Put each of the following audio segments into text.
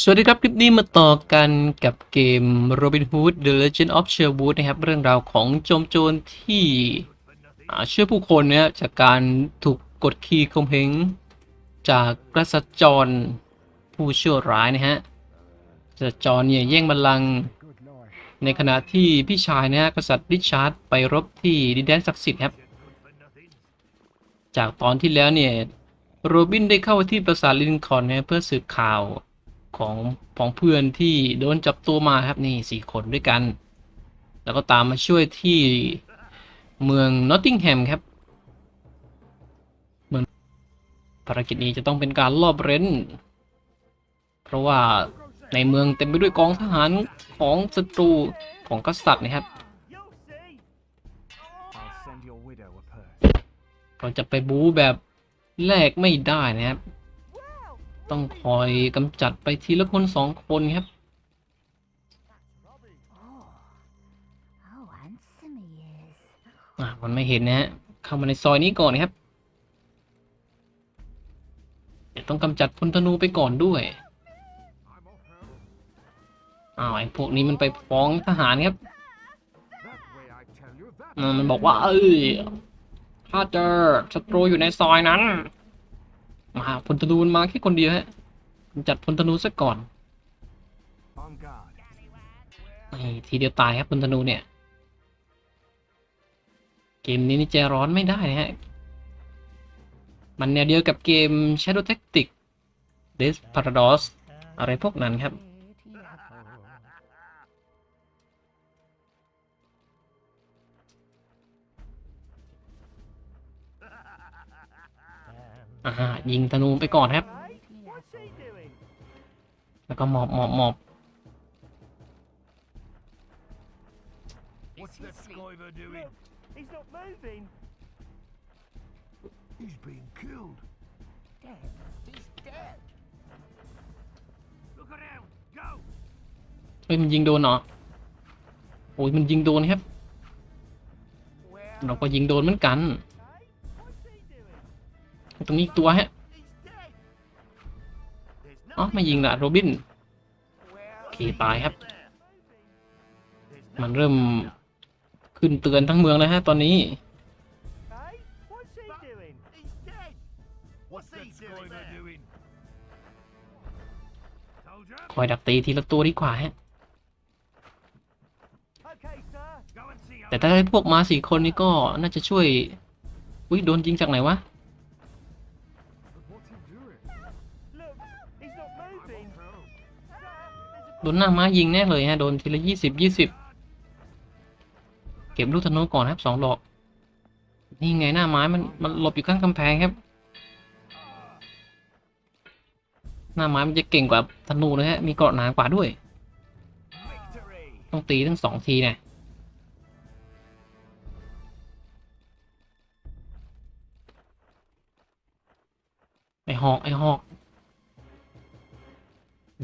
สวัสดีครับ คลิปนี้มาต่อกันกับเกม Robin Hood The Legend of Sherwood นะครับ เรื่องราวของโจมโจรที่อ่าช่วยผู้คนเนี่ยจากการถูกกดขี่ข่มเหงจากกษัตริย์จรผู้ชั่วร้ายนะฮะกษัตริย์จรเนี่ยแย่งบัลลังก์ในขณะที่พี่ชายนะฮะกษัตริย์ริชาร์ดไปรบที่ดินแดนศักดิ์สิทธิ์ครับ จากตอนที่แล้วเนี่ยโรบินได้เข้าที่ปราสาทลินคอนนะเพื่อสืบข่าว ของของเพื่อนที่โดนจับตัวมาครับนี่สี่คนด้วยกัน แล้วก็ตามมาช่วยที่เมืองนอตติงแฮมครับเมืองภารกิจนี้จะต้องเป็นการลอบเร้น เพราะว่าในเมืองเต็มไปด้วยกองทหารของศัตรูของกษัตริย์นะครับ I'll send your widow a purse. เราจะไปบู๊แบบแลกไม่ได้นะครับ ต้องคอยกำจัดไปทีละคนสองคนครับ Oh, how handsome he is. อะมันไม่เห็นนะฮะ เข้ามาในซอยนี้ก่อนครับเดี๋ยวต้องกำจัดพลธนูไปก่อนด้วยอ้าวไอ้พวกนี้มันไปฟ้องทหารครับ That way I tell you that. อ่ามันบอกว่า เอ้ยถ้าเจอศัตรูอยู่ในซอยนั้น มาพลธนูมันมาแค่คนเดียวฮะจัดพลธนูซะก่อนไอ้ทีเดียวตายครับพลธนูเนี่ย เกมนี้นี่ใจร้อนไม่ได้นะฮะ มันแนวเดียวกับเกม Shadow Tactics Death Paradox อะไรพวกนั้นครับ อ่ายิงธนูไปก่อนครับ What's he doing? แล้วก็หมอบหมอบหมอบ What's that skiver doing? he's not moving. He's being killed. Dead. He's dead. Look around. Go. เฮ้ยมันยิงโดนเหรอโอ้ยมันยิงโดนครับ Where? เราก็ยิงโดนเหมือนกัน ตรงนี้ตัวฮะอ๋อไม่ยิงละโรบินโอเคตายครับ มันเริ่มขึ้นเตือนทั้งเมืองแล้วฮะตอนนี้ คอยดักตีทีละตัวดีกว่าฮะ แต่ถ้าให้พวกมาสี่คนนี้ก็น่าจะช่วย อุ้ยโดนยิงจากไหนวะ โดนหน้าม้ายิงแน่เลยฮะ โดนทีละยี่สิบยี่สิบเก็บลูกธนูก่อนครับสองดอก นี่ไงหน้าไม้มันมันหลบอยู่ข้างกำแพงครับ หน้าไม้มันจะเก่งกว่าธนูนะฮะ มีเกราะหนากว่าด้วย ต้องตีทั้งสองทีนี่ยไอหอกไอหอก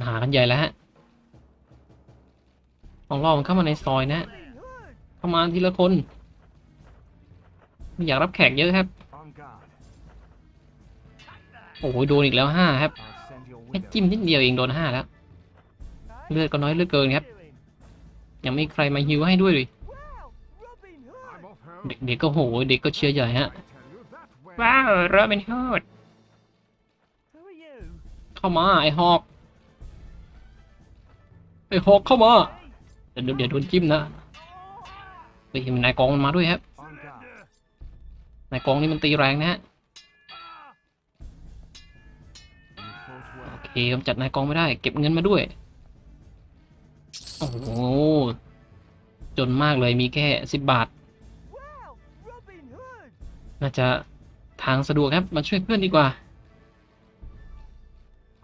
หากันใหญ่แล้วฮะ ต้องล่อมันเข้ามาในซอยนะฮะเข้ามาทีละคนไม่อยากรับแขกเยอะครับ โอ้โหโดนอีกแล้วห้าครับแค่จิ้มนิดเดียวเองโดนห้าแล้ว เลือดก็น้อยเลือดเกินครับ ยังไม่มีใครมาฮิวให้ด้วยเลยเด็กๆก็โหเด็กก็เชียร์ใหญ่ฮะ ว้าวโรบินฮูดเข้ามาไอฮอกไอฮอกเข้ามา เดี๋ยวเดี๋ยวโดนจิ้มนะไปเห็นนายกองมันมาด้วยครับ นายกองนี่มันตีแรงนะฮะ โอเคกำจัดนายกองไม่ได้ เก็บเงินมาด้วย โอ้โห จนมากเลยมีแค่สิบบาท น่าจะทางสะดวกครับ มาช่วยเพื่อนดีกว่า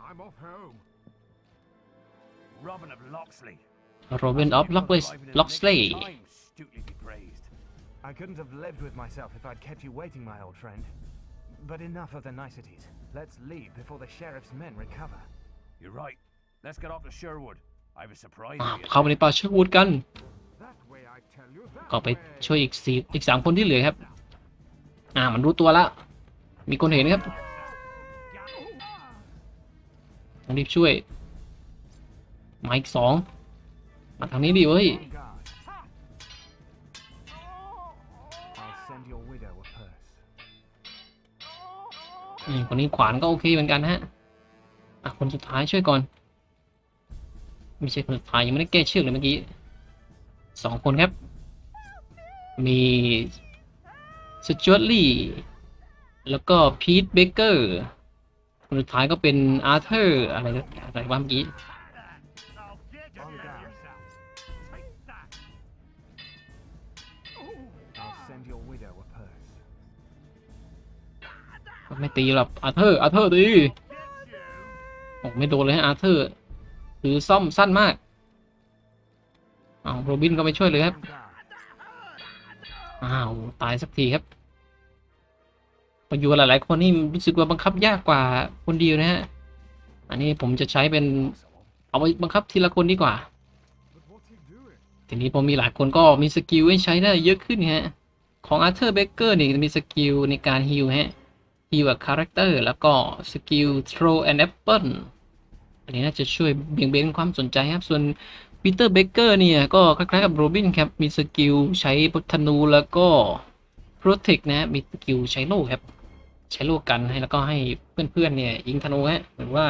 I'm off home. Robin of Locksley. โรเบนออฟล็อกเลสล็อกสเลย์ Stutely be praised. I couldn't have lived with myself if I'd kept you waiting, my old friend. But enough of the niceties. Let's leave before the sheriff's men recover. You're right. Let's get off to Sherwood. I have a surprise อ่า for you. เข้าไปในป่าเชือกวูดกัน That way, I tell you. That ก็ไปช่วยอีกสี่อีกสามคนที่เหลือครับ อ่ามันรู้ตัวละมีคนเห็นครับต้องรีบช่วยมาอีกสอง มาทางนี้ดิเว้ย On guard. I'll send your widow a purse. อืมคนนี้ขวานก็โอเคเหมือนกันฮะ อะคนสุดท้ายช่วยก่อน ไม่ใช่คนสุดท้ายยังไม่ได้แก้เชือกเลยเมื่อกี้สองคนครับ มีสจวตลี่ แล้วก็พีทเบเกอร์คนสุดท้ายก็เป็นอาร์เธอร์อะไรนะอะไรวะเมื่อกี้ ไม่ตีหรอกอาร์เธอร์อาร์เธอร์ตีโอ้ไม่โดนเลยฮะอาร์เธอร์คือซ่อมสั้นมากอ้าโรบินก็ไปช่วยเลยครับอ้าวตายสักทีครับพออยู่หลาย ๆ คนนี่รู้สึกว่าบังคับยากกว่าคนเดียวนะฮะอันนี้ผมจะใช้เป็นเอาไปบังคับทีละคนดีกว่าทีนี้พอมีหลายคนก็มีสกิลให้ใช้ได้เยอะขึ้นฮะของอาร์เธอร์เบเกอร์นี่มีสกิลในการฮิลฮะ ฮิลกับคาแรคเตอร์แล้วก็สกิล throw an apple อันนี้น่าจะช่วยเบี่ยงเบนความสนใจครับ ส่วนปีเตอร์เบเกอร์เนี่ย ก็คล้ายๆกับโรบินครับ มีสกิลใช้ธนูแล้วก็ protect นะฮะมีสกิลใช้โล่ครับ ใช้โล่กันให้แล้วก็ให้เพื่อนๆเนี่ยยิงธนูฮะหรือว่า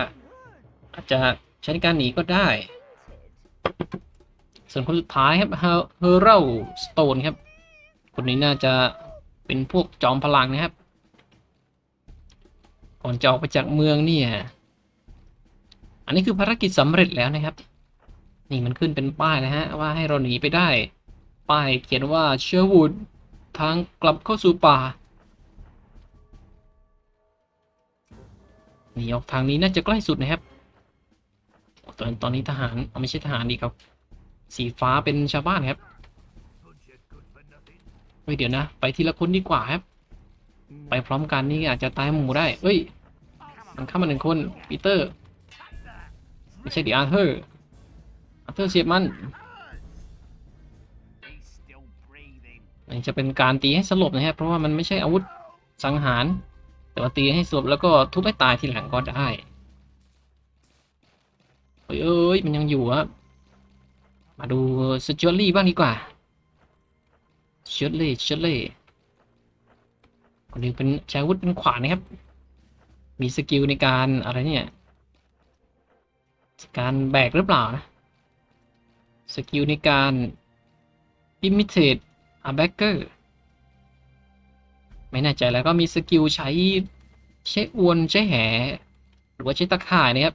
อาจจะใช้ในการหนีก็ได้ ส่วนคนสุดท้ายครับเฮอร์เรลสโตนครับ คนนี้น่าจะเป็นพวกจอมพลังนะครับ ก่อนจะออกไปจากเมืองเนี่ย อันนี้คือภารกิจสำเร็จแล้วนะครับ นี่มันขึ้นเป็นป้ายนะฮะ ว่าให้เราหนีไปได้ ป้ายเขียนว่าเชอร์วูดทางกลับเข้าสู่ป่าหนีออกทางนี้น่าจะใกล้สุดนะครับ ตอนตอนนี้ทหารเอาไม่ใช่ทหารดีครับ สีฟ้าเป็นชาวบ้านครับ Bunch of good for nothing. เฮ้ยเดี๋ยวนะ ไปทีละคนดีกว่าครับ ไปพร้อมกันนี่อาจจะตายหมู่ได้ เอ้ย มันข้ามาหนึ่งคนปีเตอร์ไม่ใช่ดิอาร์เธอร์อาร์เธอร์เสียบมัน He's still breathing. อันนี้จะเป็นการตีให้สลบนะครับเพราะว่ามันไม่ใช่อาวุธสังหาร แต่ว่าตีให้สลบแล้วก็ทุบให้ตายทีหลังก็ได้เอ้ยเอ้ยมันยังอยู่ครับมาดูสจวตลี่บ้างดีกว่าสจวตลี่สจวตลี่ คนนี้เป็นใช้อาวุธเป็นขวานนะครับ มีสกิลในการอะไรเนี่ยการแบกหรือเปล่านะ สกิลในการ imitate a backer ไม่แน่ใจแล้วก็มีสกิลใช้ใช้อวนใช้แห หรือว่าใช้ตะข่ายนะครับ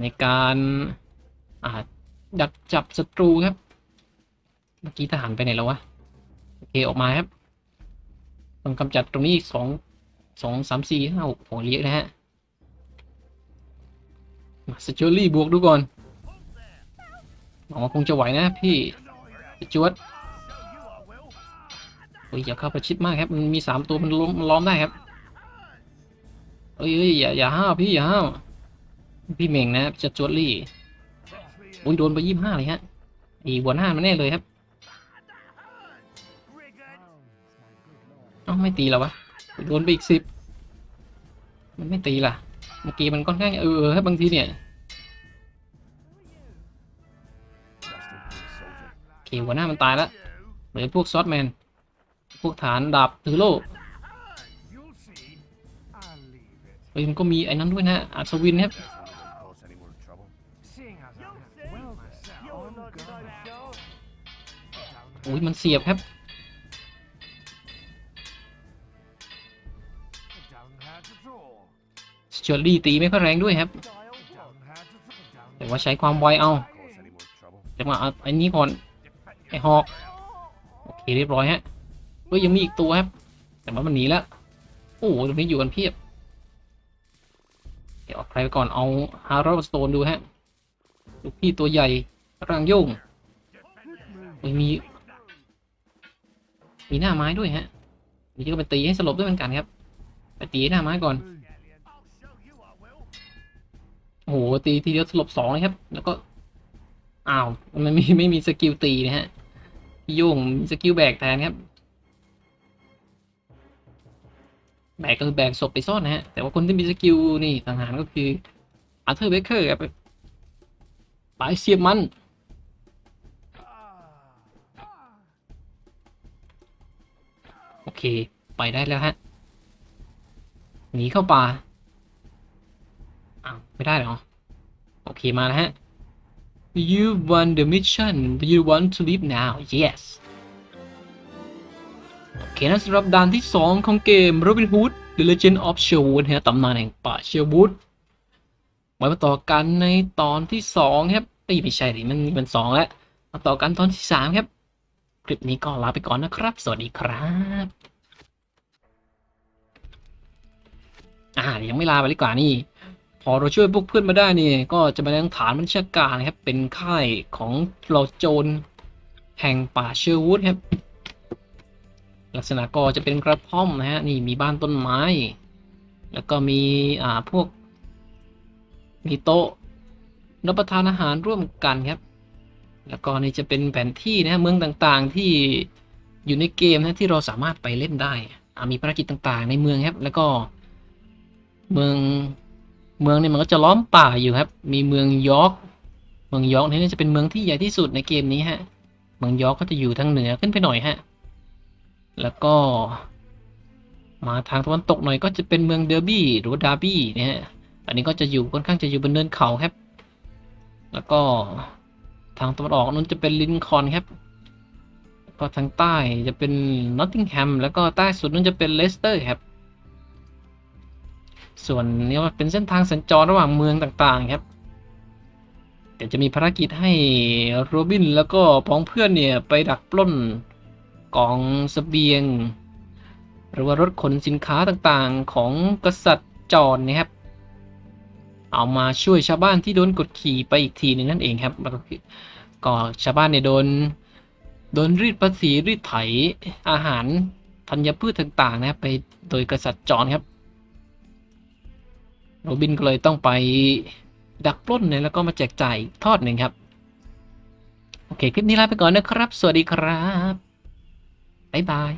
ในการอาดักจับศัตรูครับ เมื่อกี้ทหารไปไหนแล้ววะ โอเค ออกมาครับ ต้องกำจัดตรงนี้อีกสองสองสามสี่ห้าหกโหเยอะนะฮะ มาสจวลี่บวกดูก่อนหวังว่าคงจะไหวนะพี่สจวต Show you I will. เฮ้ยอย่าเข้าประชิดมากครับ มันมีสามตัวมันล้อมล้อมได้ครับเอ้ยเอ้ยอย่าอย่าห้าวพี่อย่าห้าวพี่เม่งนะจะจวดลี่ Catch me อุ้ยโดนไปยี่ห้าเลยฮะอีหัวหน้ามันแน่เลยครับ เอ้าไม่ตีแล้ววะโดนไปอีกสิบมันไม่ตีล่ะ เมื่อกี้มันค่อนข้างเออเออครับบางทีเนี่ยโอเคหัวหน้ามันตายแล้วเหลือพวกซอสแมน พวกฐานดาบถือโล่เฮ้ยมันก็มีไอ้นั้นด้วยนะอัศวินครับอุ้ยมันเสียบครับ สจวดลี่ตีไม่ค่อยแรงด้วยครับ แต่ว่าใช้ความไวเอาจะมาเอาไอ้นี้ก่อนไอ้หอกโอเคเรียบร้อยฮะเฮ้ยยังมีอีกตัวครับ แต่ว่ามันหนีแล้วโอ้โหตรงนี้อยู่กันเพียบ เดี๋ยวเอาใครไปก่อนเอาฮาร์ s สโตนดูฮะลูกพี่ตัวใหญ่ร่างโยงเฮ้ยมีมีหน้าไม้ด้วยฮะนี่ก็ไปตีให้สลบด้วยเหมือนกันครับ ไปตีหน้าไม้ก่อน โอ้โหตีทีเดียวสลบสองเลยครับ แล้วก็อ้าวมันไม่ไม่มีสกิลตีนะฮะพี่โยงมีสกิลแบกแทนครับแบกก็คือแบกศพไปซ่อนนะฮะ แต่ว่าคนที่มีสกิลนี่ต่างหากก็คืออาร์เธอร์เบเกอร์ครับไปเสียบมันโอเค ไปได้แล้วฮะหนีเข้าป่า ไม่ได้เหรอ โอเค มาแล้วฮะ You won the mission Do you want to leave now Yes โอเคนะสำหรับด่านที่ 2 ของเกม Robin Hood The Legend of Sherwood ฮะตำนานแห่งป่า Sherwood ไว้มาต่อกันในตอนที่ 2 ครับเอ้ยไม่ใช่ดิมันมันสองแล้ว มาต่อกันตอนที่ 3 ครับ คลิปนี้ก็ลาไปก่อนนะครับ สวัสดีครับอ่ายังไม่ลาไปดีกว่านี่ พอเราช่วยพวกเพื่อนมาได้นี่ ก็จะมายังฐานบัญชาการนะครับ เป็นค่ายของเราโจรแห่งป่าเชอร์วูดครับ ลักษณะก็จะเป็นกระท่อมนะฮะนี่มีบ้านต้นไม้ แล้วก็มีอ่าพวก มีโต๊ะรับประทานอาหารร่วมกันครับ แล้วก็นี่จะเป็นแผนที่นะฮะเมืองต่างๆที่อยู่ในเกมนะที่เราสามารถไปเล่นได้อ่ามีภารกิจต่างๆ ในเมืองครับ แล้วก็เมือง เมืองเนี่ยมันก็จะล้อมป่าอยู่ครับ มีเมืองยอร์กเมืองยอร์กนี่จะเป็นเมืองที่ใหญ่ที่สุดในเกมนี้ฮะ เมืองยอร์กก็จะอยู่ทางเหนือขึ้นไปหน่อยฮะ แล้วก็ มาทางตะวันตกหน่อยก็จะเป็นเมืองเดอร์บี้หรือดาร์บี้นะฮะ อันนี้ก็จะอยู่ค่อนข้างจะอยู่บนเนินเขาครับ แล้วก็ทางตะวันออกนั้นจะเป็นลินคอนครับก็ทางใต้จะเป็นนอตติงแฮมแล้วก็ใต้สุดนั้นจะเป็นเลสเตอร์ครับ ส่วนนี้ว่าเป็นเส้นทางสัญจรระหว่างเมืองต่างๆครับ เดี๋ยวจะมีภารกิจให้โรบินแล้วก็พ้องเพื่อนเนี่ยไปดักปล้นกองสเสบียง หรือว่ารถขนสินค้าต่างๆของกษัตริย์จอนนะครับ เอามาช่วยชาวบ้านที่โดนกดขี่ไปอีกทีหนึงนั่นเองครับก็ชาวบ้านเนี่ยโดนโดนรีดภาษีรีดไถอาหารธัญพืชต่างๆนะครับไปโดยกษัตริย์จอนครับ โรบินก็เลยต้องไปดักปล้นเนี่ยแล้วก็มาแจกจ่ายทอดหนึ่งครับ โอเค คลิปนี้ลาไปก่อนนะครับ สวัสดีครับ บ๊ายบาย